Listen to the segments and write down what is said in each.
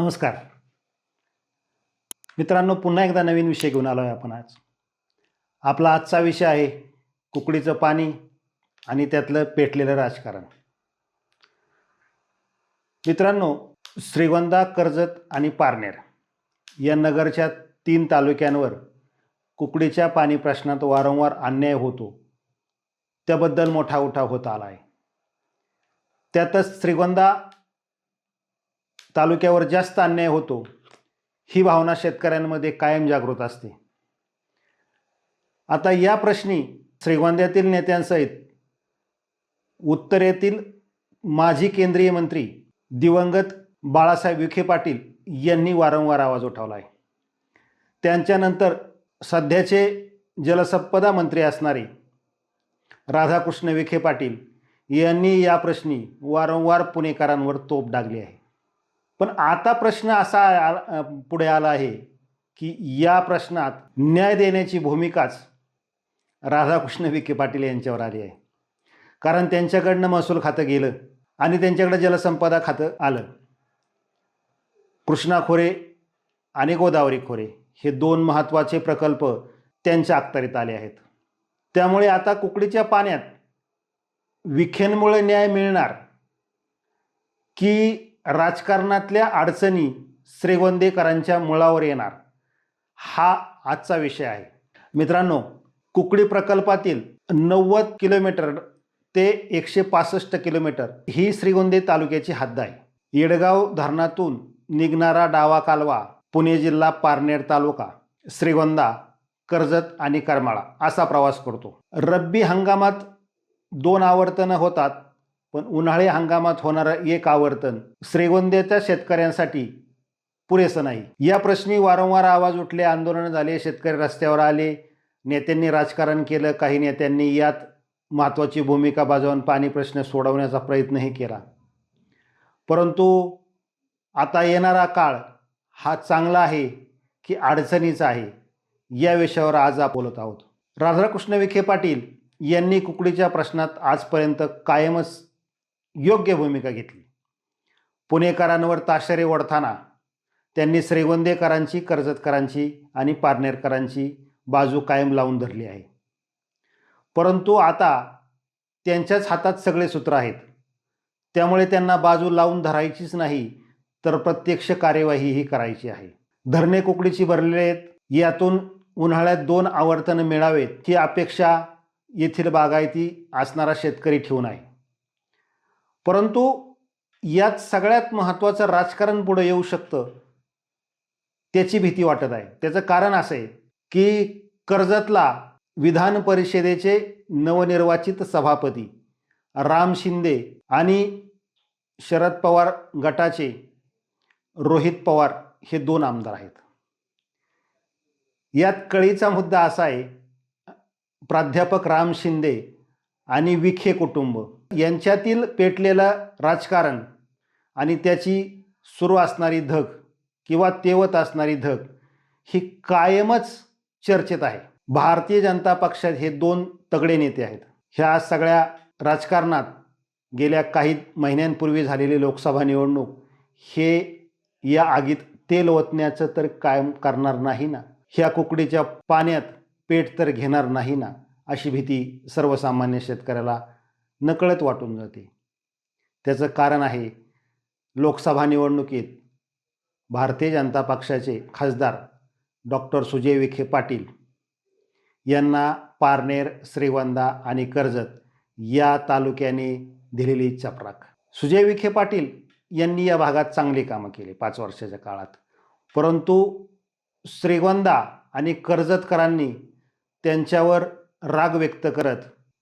नमस्कार. मित्रांनो पुन्हा एकदा नवीन विषय घेऊन आलो आहे आपण आज. आपला आजचा विषय आहे कुकडीचं पाणी आणि त्यातलं पेटलेलं राजकारण. मित्रांनो श्रीगोंदा कर्जत आणि पारनेर या नगरच्या तीन तालुक्यांवर कुकडीच्या पाणी प्रश्नात वारंवार अन्याय होतो. त्याबद्दल मोठा उठाव होत आला आहे त्यातच श्रीगोंदा तालुक्यावर जास्त अन्याय होतो ही भावना शेतकऱ्यांमध्ये कायम जागृत असते. आता या प्रश्नी श्रीगोंद्यातील नेत्यांसहित उत्तरेतील माजी केंद्रीय मंत्री दिवंगत बाळासाहेब विखे पाटील यांनी वारंवार आवाज उठवला आहे. त्यांच्यानंतर सध्याचे जलसंपदा मंत्री असणारे राधाकृष्ण विखे पाटील यांनी या प्रश्नी वारंवार पुणेकरांवर तोप डागली आहे. पण आता प्रश्न असा आला- पुढे आला आहे की या प्रश्नात न्याय देण्याची भूमिकाच राधाकृष्ण विखे पाटील यांच्यावर आली आहे. कारण त्यांच्याकडनं महसूल खातं गेलं आणि त्यांच्याकडे जलसंपदा खातं आलं. कृष्णा खोरे आणि गोदावरी खोरे हे दोन महत्त्वाचे प्रकल्प त्यांच्या अखत्यारीत आले आहेत. त्यामुळे आता कुकडीच्या पाण्यात विखेंमुळे न्याय मिळणार की राजकारणातल्या अडचणी श्रीगोंदेकरांच्या मुळावर येणार. हा आजचा विषय आहे. मित्रांनो कुकडी प्रकल्पातील नव्वद किलोमीटर ते एकशे पासष्ट किलोमीटर ही श्रीगोंदे तालुक्याची हद्द आहे. येडगाव धरणातून निघणारा डावा कालवा पुणे जिल्हा पारनेर तालुका श्रीगोंदा कर्जत आणि करमाळा असा प्रवास करतो. रब्बी हंगामात दोन आवर्तनं होतात. पण उन्हाळी हंगामात होणारं एक आवर्तन श्रीगोंद्याच्या शेतकऱ्यांसाठी पुरेसं नाही. या प्रश्नी वारंवार आवाज उठले आंदोलनं झाले शेतकरी रस्त्यावर आले. नेत्यांनी राजकारण केलं काही नेत्यांनी यात महत्त्वाची भूमिका बजावून पाणी प्रश्न सोडवण्याचा प्रयत्नही केला. परंतु आता येणारा काळ हा चांगला आहे की अडचणीचा आहे या विषयावर आज आपण बोलत आहोत. राधाकृष्ण विखे पाटील यांनी कुकडीच्या प्रश्नात आजपर्यंत कायमच योग्य भूमिका घेतली. पुणेकरांवर ताशेरे ओढताना त्यांनी श्रीगोंदेकरांची कर्जतकरांची आणि पारनेरकरांची बाजू कायम लावून धरली आहे. परंतु आता त्यांच्याच हातात सगळे सूत्र आहेत. त्यामुळे त्यांना बाजू लावून धरायचीच नाही तर प्रत्यक्ष कार्यवाहीही करायची आहे. धरणे कुकडीची भरलेले आहेत. यातून उन्हाळ्यात दोन आवर्तनं मिळावेत ही अपेक्षा येथील बागायती असणारा शेतकरी ठेवून आहे. परंतु यात सगळ्यात महत्त्वाचं राजकारण पुढे येऊ शकतं त्याची भीती वाटत आहे. त्याचं कारण असं आहे की कर्जतला विधान परिषदेचे नवनिर्वाचित सभापती राम शिंदे आणि शरद पवार गटाचे रोहित पवार हे दोन आमदार आहेत. यात कळीचा मुद्दा असा आहे प्राध्यापक राम शिंदे आणि विखे कुटुंब यांच्यातील पेटलेलं राजकारण आणि त्याची सुरू असणारी धग किंवा तेवत असणारी धग ही कायमच चर्चेत आहे. भारतीय जनता पक्षात हे दोन तगडे नेते आहेत. ह्या सगळ्या राजकारणात गेल्या काही महिन्यांपूर्वी झालेली लोकसभा निवडणूक हे या आगीत तेल ओतण्याचं तर कायम करणार नाही ना? ह्या कुकडीच्या पाण्यात पेट तर घेणार नाही ना? अशी भीती सर्वसामान्य शेतकऱ्याला नकळत वाटून जाते. त्याचं कारण आहे लोकसभा निवडणुकीत भारतीय जनता पक्षाचे खासदार डॉक्टर सुजय विखे पाटील यांना पारनेर श्रीवंदा आणि कर्जत या तालुक्याने दिलेली चपराक. सुजय विखे पाटील यांनी या भागात चांगली कामं केली पाच वर्षाच्या काळात. परंतु श्रीगोंदा आणि कर्जतकरांनी त्यांच्यावर राग व्यक्त करत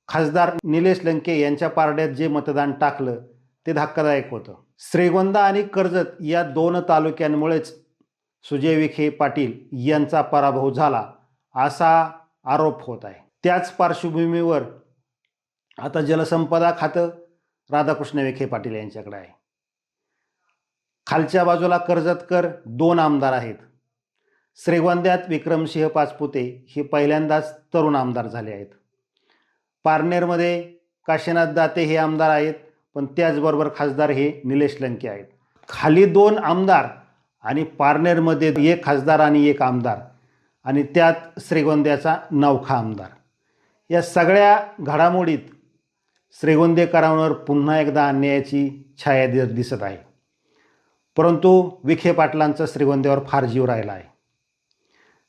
खासदार निलेश लंके यांच्या पारड्यात जे मतदान टाकलं ते धक्कादायक होतं. श्रीगोंदा आणि कर्जत या दोन तालुक्यांमुळेच सुजय विखे पाटील यांचा पराभव झाला असा आरोप होत आहे. त्याच पार्श्वभूमीवर आता जलसंपदा खातं राधाकृष्ण विखे पाटील यांच्याकडे आहे. खालच्या बाजूला कर्जतकर दोन आमदार आहेत. श्रीगोंद्यात विक्रमसिंह पाचपुते हे पहिल्यांदाच तरुण आमदार झाले आहेत. पारनेरमध्ये काशीनाथ दाते हे आमदार आहेत पण त्याचबरोबर खासदार हे निलेश लंके आहेत. खाली दोन आमदार आणि पारनेरमध्ये एक खासदार आणि एक आमदार आणि त्यात श्रीगोंद्याचा नौखा आमदार. या सगळ्या घडामोडीत श्रीगोंदेकरांवर पुन्हा एकदा अन्यायाची छाया दि- दिसत आहे. परंतु विखे पाटलांचा श्रीगोंद्यावर फार जीव राहिला आहे.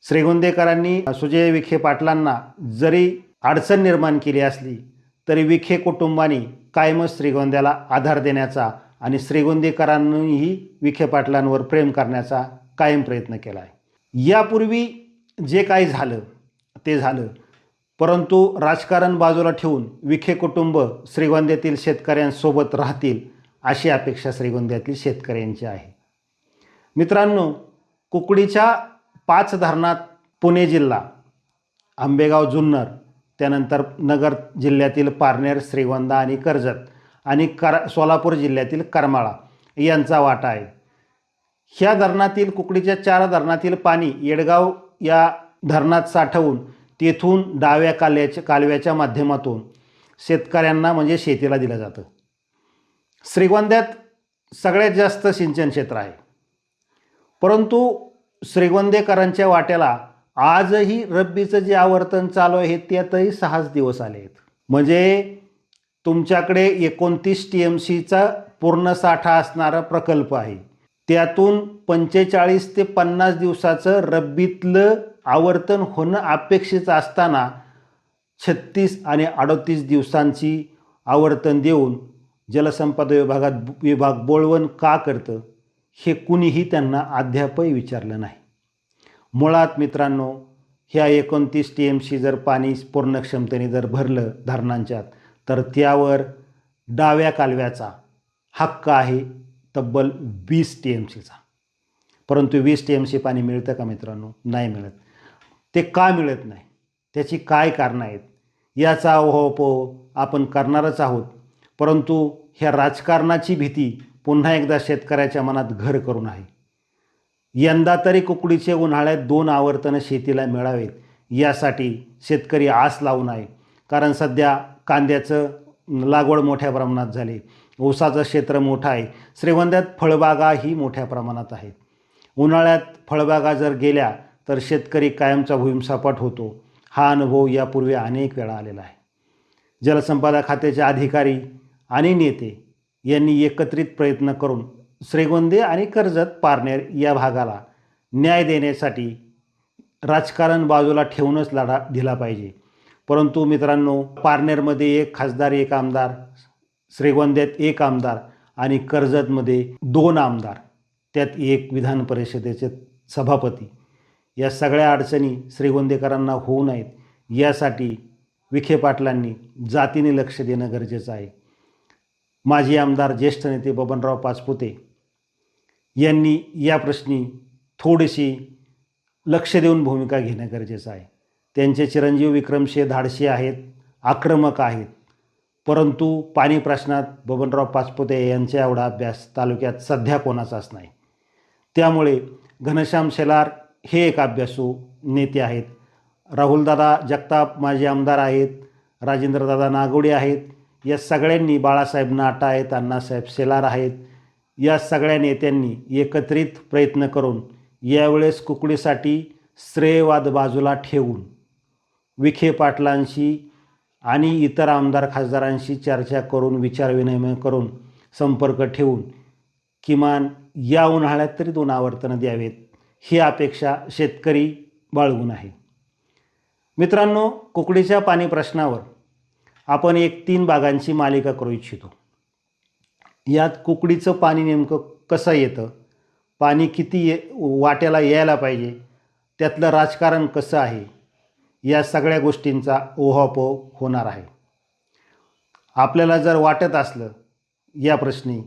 श्रीगोंदेकरांनी सुजय विखे पाटलांना जरी अडचण निर्माण केली असली तरी विखे कुटुंबाने कायमच श्रीगोंद्याला आधार देण्याचा आणि श्रीगोंदेकरांनीही विखे पाटलांवर प्रेम करण्याचा कायम प्रयत्न केला आहे. यापूर्वी जे काही झालं ते झालं. परंतु राजकारण बाजूला ठेवून विखे कुटुंब श्रीगोंद्यातील शेतकऱ्यांसोबत राहतील अशी अपेक्षा श्रीगोंद्यातील शेतकऱ्यांची आहे. मित्रांनो कुकडीच्या पाच धरणात पुणे जिल्हा आंबेगाव जुन्नर त्यानंतर नगर जिल्ह्यातील पारनेर श्रीगोंदा आणि कर्जत आणि कर सोलापूर जिल्ह्यातील करमाळा यांचा वाटा आहे. ह्या धरणातील कुकडीच्या चार धरणातील पाणी येडगाव या धरणात साठवून तेथून डाव्या काल्याच्या कालव्याच्या माध्यमातून शेतकऱ्यांना म्हणजे शेतीला दिलं जातं. श्रीगोंद्यात सगळ्यात जास्त सिंचन क्षेत्र आहे. परंतु श्रीगोंदेकरांच्या वाट्याला आजही रब्बीचं जे आवर्तन चालू आहे त्यातही सहाच दिवस आले आहेत. म्हणजे तुमच्याकडे एकोणतीस टी एम सीचा पूर्ण साठा असणारा प्रकल्प आहे. त्यातून पंचेचाळीस ते पन्नास दिवसाचं रब्बीतलं आवर्तन होणं अपेक्षित असताना छत्तीस आणि अडतीस दिवसांची आवर्तन देऊन जलसंपदा विभागात विभाग बोळवण का करतं हे कुणीही त्यांना अद्यापही विचारलं नाही. मुळात मित्रांनो ह्या एकोणतीस टी एम सी जर पाणी पूर्ण क्षमतेने जर भरलं धरणांच्यात तर त्यावर डाव्या कालव्याचा हक्क आहे तब्बल वीस टी एम सीचा परंतु वीस टी एम सी पाणी मिळतं का मित्रांनो? नाही मिळत. ते का मिळत नाही? त्याची काय कारणं आहेत? याचा अहोपो आपण करणारच आहोत. परंतु ह्या राजकारणाची भीती पुन्हा एकदा शेतकऱ्याच्या मनात घर करून आहे. यंदा तरी कुकडीचे उन्हाळ्यात दोन आवर्तनं शेतीला मिळावेत. यासाठी शेतकरी आस लावून आहे. कारण सध्या कांद्याचं लागवड मोठ्या प्रमाणात झाली. ऊसाचं क्षेत्र मोठं आहे. श्रीगोंद्यात फळबागाही मोठ्या प्रमाणात आहेत. उन्हाळ्यात फळबागा जर गेल्या तर शेतकरी कायमचा भुईमसापाट होतो. हा अनुभव यापूर्वी अनेक वेळा आलेला आहे. जलसंपदा खात्याचे अधिकारी आणि नेते यांनी एकत्रित प्रयत्न करून श्रीगोंदे आणि कर्जत पारनेर या भागाला न्याय देण्यासाठी राजकारण बाजूला ठेवूनच लढा दिला पाहिजे. परंतु मित्रांनो पारनेरमध्ये एक खासदार एक आमदार श्रीगोंद्यात एक आमदार आणि कर्जतमध्ये दोन आमदार त्यात एक विधान परिषदेचे सभापती. या सगळ्या अडचणी श्रीगोंदेकरांना होऊ नयेत. यासाठी विखे पाटलांनी जातीने लक्ष देणं गरजेचं आहे. माजी आमदार ज्येष्ठ नेते बबनराव पाचपुते यांनी या प्रश्नी थोडीशी लक्ष देऊन भूमिका घेणं गरजेचं आहे. त्यांचे चिरंजीव विक्रमशे धाडशी आहेत आक्रमक आहेत. परंतु पाणी प्रश्नात बबनराव पाचपुते यांच्या एवढा अभ्यास तालुक्यात सध्या कोणाचाच नाही. त्यामुळे घनश्याम शेलार हे एक अभ्यासू नेते आहेत. राहुलदादा जगताप माजी आमदार आहेत. राजेंद्रदादा नागोडे आहेत. या सगळ्यांनी बाळासाहेब नाटा आहेत अण्णासाहेब शेलार आहेत. या सगळ्या नेत्यांनी एकत्रित प्रयत्न करून यावेळेस कुकडीसाठी श्रेयवाद बाजूला ठेवून विखे पाटलांशी आणि इतर आमदार खासदारांशी चर्चा करून विचारविनिमय करून संपर्क ठेवून किमान या उन्हाळ्यात तरी दोन आवर्तनं द्यावेत ही अपेक्षा शेतकरी बाळगून आहे. मित्रांनो कुकडीच्या पाणी प्रश्नावर आपण एक तीन भागांची मालिका करू इच्छितो. यात कुकडीचं पाणी नेमकं कसं येतं? पाणी किती ये वाट्याला यायला पाहिजे? त्यातलं राजकारण कसं आहे? या सगळ्या गोष्टींचा ओहापोह होणार आहे. आपल्याला जर वाटत असलं या प्रश्नी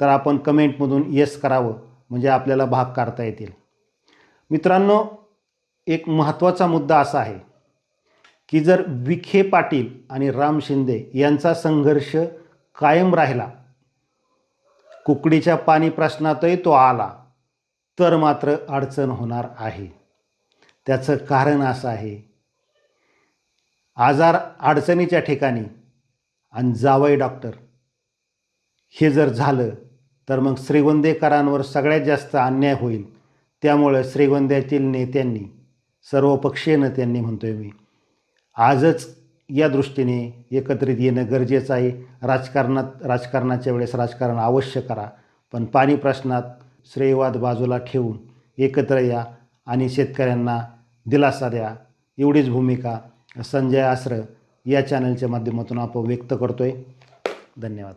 तर आपण कमेंटमधून येस करावं म्हणजे आपल्याला भाग काढता येतील. मित्रांनो एक महत्त्वाचा मुद्दा असा आहे की जर विखे पाटील आणि राम शिंदे यांचा संघर्ष कायम राहिला कुकडीच्या पाणी प्रश्नातही तो आला तर मात्र अडचण होणार आहे. त्याचं कारण असं आहे आजार अडचणीच्या ठिकाणी आणि जावई डॉक्टर. हे जर झालं तर मग श्रीगोंदेकरांवर सगळ्यात जास्त अन्याय होईल. त्यामुळं श्रीगोंद्यातील नेत्यांनी सर्वपक्षीय नेत्यांनी म्हणतोय मी आजच या दृष्टीने एकत्रित येणं गरजेचं आहे. राजकारणात राजकारणाच्या वेळेस राजकारण अवश्य करा. पण पाणी प्रश्नात श्रेयवाद बाजूला ठेवून एकत्र या आणि शेतकऱ्यांना दिलासा द्या. एवढीच भूमिका संजय आस्र या चॅनलच्या माध्यमातून आपण व्यक्त करतो आहे धन्यवाद.